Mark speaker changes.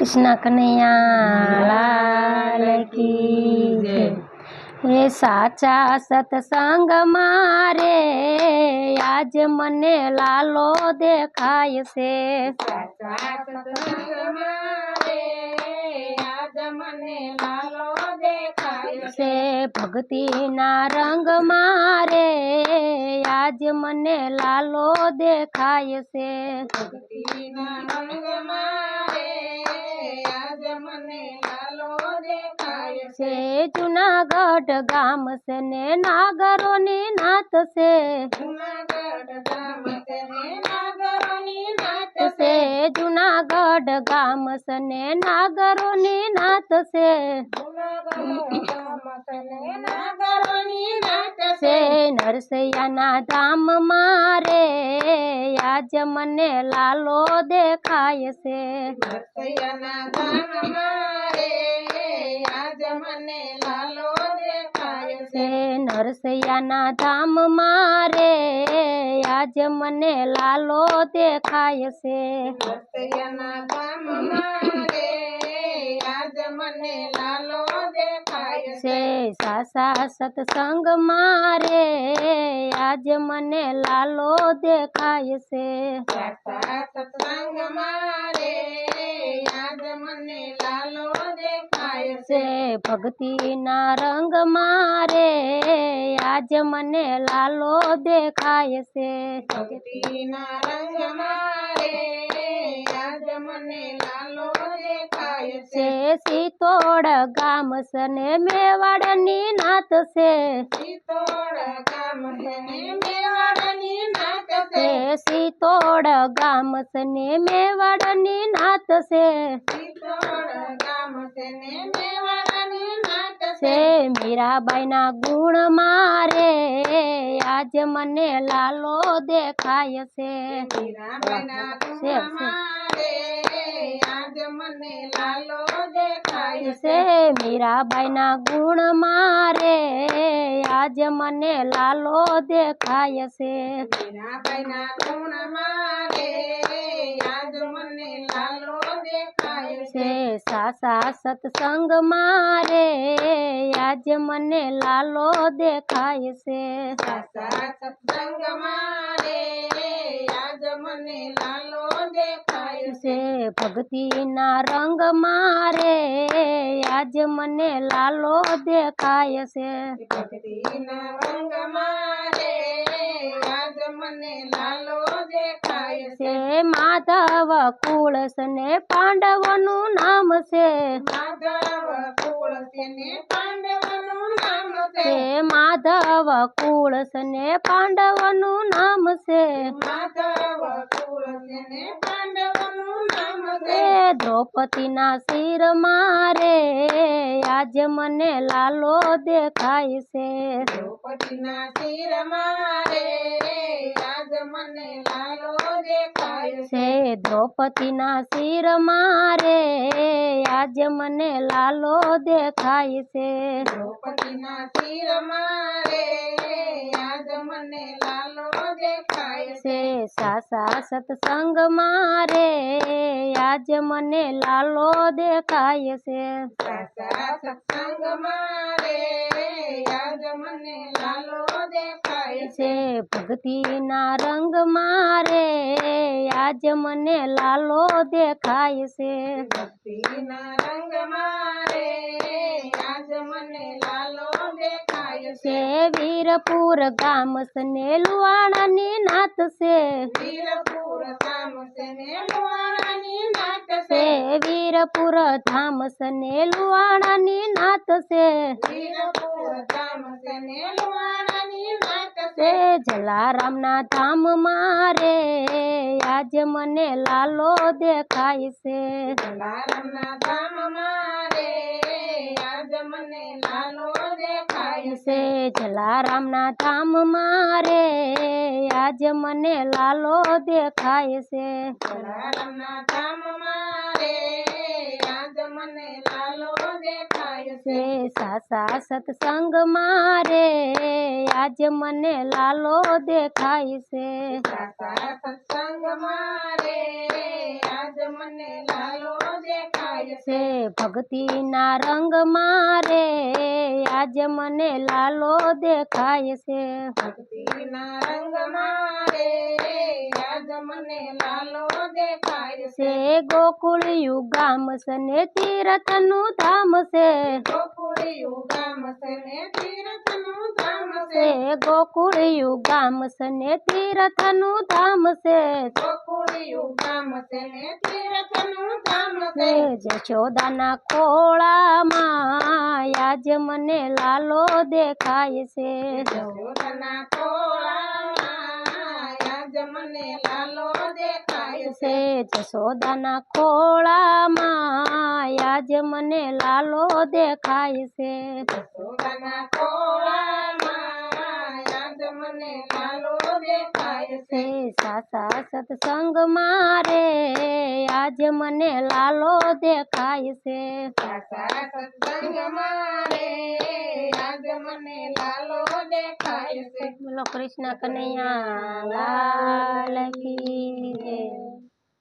Speaker 1: કૃષ્ણ કનૈયા લાલ કી જય હે સાચા સત્સંગ મારે આજ મને લાલો દેખાય છે
Speaker 2: સાચા સત્સંગમાં રે આજ મને લાલો દેખાય
Speaker 1: છે ભક્તિના રંગ મારે આજ મને લાલો દેખાય છે
Speaker 2: ભક્તિના રંગમાં રે આજ મને લાલો દેખાય
Speaker 1: છે. જુનાગઢ ગામ છે ને નાગરોની નાત છે.
Speaker 2: જુનાગઢ ગામ નાગરોની નાત
Speaker 1: છે. જુનાગઢ ગામ છે ને નાગરોની નાત છે
Speaker 2: જુનાગઢ ગામ તેને નાગરોની નાત
Speaker 1: છે નરસૈયાના ધામ મારે આજ મને લાલો દેખાય છે
Speaker 2: નરસૈયાના ગામમાં રે આજ મને લાલો દેખાય છે
Speaker 1: છે નરસૈયાના ધામ મારે આજ મને લાલો દેખાય છે
Speaker 2: નરસૈયાના ગામમાં રે આજ મને લાલો દેખાય છે
Speaker 1: છે સાસા સત્સંગ મારે આજ મને લાલો દેખાય છે
Speaker 2: સાચા સત્સંગમાં રે આજ મને લાલો દેખાય છે
Speaker 1: છે ભક્તિના રંગ મારે આજ મને લાલો દેખાય છે
Speaker 2: ભક્તિના રંગમાં રે આજ મને લાલો દેખાય છે
Speaker 1: છે સીતોડ ગામ સને મેવાડની નાત છે
Speaker 2: ચિત્તોડ ગામ તેને મેવાડની નાત છે
Speaker 1: છે સીતોડ ગામ સને મેવાડની નાત છે
Speaker 2: ચિત્તોડ ગામ તેને મેવાડની નાત છે
Speaker 1: છે મીરાબાઈના ગુણ મારે આજ મને લાલો દેખાય છે
Speaker 2: મીરાબાઈના
Speaker 1: છે, છે.
Speaker 2: ગુણમાં રે આજ મને લાલો દેખાય છે
Speaker 1: છે મીરાબાઈના ગુણ મારે આજ મને લાલો દેખાય છે
Speaker 2: મીરાબાઈના ગુણમાં રે આજ મને લાલો દેખાય છે
Speaker 1: છે સાસા સત્સંગ મારે આજ મને લાલો દેખાય છે
Speaker 2: સાચા સત્સંગમાં રે આજ મને લાલો દેખાય છે?
Speaker 1: ભક્તિના રંગ મારે. આજ મને લાલો દેખાય છે.
Speaker 2: ભક્તિના આજ મને લાલો દેખાય છે.
Speaker 1: માધવ કુળસ ને પાંડવનું નામ છે.
Speaker 2: માધવ કુળ તેને પાંડવનું નામ છે.
Speaker 1: છે માધવ કુળસ ને પાંડવનું નામ છે.
Speaker 2: માધવ કુળસ ને પાંડવનું
Speaker 1: દ્રૌપદીના શિર મારે આજ મને લાલો દેખાય છે.
Speaker 2: દ્રૌપદીના શિર મારે આજ મને લાલો દેખાય છે.
Speaker 1: દ્રૌપદીના શિર મારે આજ મને લાલો દેખાય છે.
Speaker 2: દ્રૌપદીના શિર મારે આજ મને લાલો છે
Speaker 1: સાસા સત્સંગ મારે. આજ મને લાલો દેખાય છે.
Speaker 2: સાચા સત્સંગમાં રે આજ મને લાલો દેખાય છે
Speaker 1: ભક્તિના રંગ મારે આજ મને લાલો દેખાય છે.
Speaker 2: ભક્તિના રંગ મારે આજ મને લાલો છે
Speaker 1: છે વીરપુર ગામ સને લુવાણાની નાત છે
Speaker 2: વીરપુર ધામ સેને લુવાણાની નાત છે
Speaker 1: છે વીરપુર ધામ સને લુવાણાની નાત છે
Speaker 2: વીરપુર ધામ સેને લુવાણાની નાત છે
Speaker 1: છે જલારામના ધામ મારે આજ મને લાલો દેખાય છે
Speaker 2: જલારામના ધામમાં રે આજ મને લાલો દેખાય છે
Speaker 1: છે જલારામના ધામ મારે આજ મને લાલો દેખાય છે
Speaker 2: જલારામના ધામમાં રે આજ મને લાલો દેખાય છે
Speaker 1: છે સાસા સત્સંગ મારે આજ મને લાલો દેખાય છે
Speaker 2: સાચા સત્સંગમાં રે આજ મને લાલો દેખાય દેખાય છે
Speaker 1: છે ભક્તિના રંગ મારે આજ મને લાલો દેખાય છે
Speaker 2: ભક્તિના રંગમાં રે આજ મને લાલો દેખાય છે
Speaker 1: છે ગોકુળિયું ગામ સને તીરથનું ધામ છે
Speaker 2: ગોકુળિયું ગામ છે ને તીર્થનું ધામ છે
Speaker 1: છે ગોકુળિયું ગામ સને તીરથનું ધામ છે
Speaker 2: ગોકુળિયું ગામ છે ને તીર્થનું ધામ
Speaker 1: છે
Speaker 2: છે
Speaker 1: જશોદાના ખોળામાં આજ મને લાલો દેખાય છે
Speaker 2: યશોદાના ખોળામાં આજ મને લાલો દેખાય છે
Speaker 1: છે જશોદાના ખોળામાં આજ મને લાલો દેખાય છે
Speaker 2: યશોદાના
Speaker 1: સાસા સત્સંગ મારે આજ મને લાલો દેખાય છે
Speaker 2: સાસા સત્સંગમાં રે આજ મને લાલો દેખાય છે
Speaker 1: બોલો કૃષ્ણ કનૈયા લાલ કી.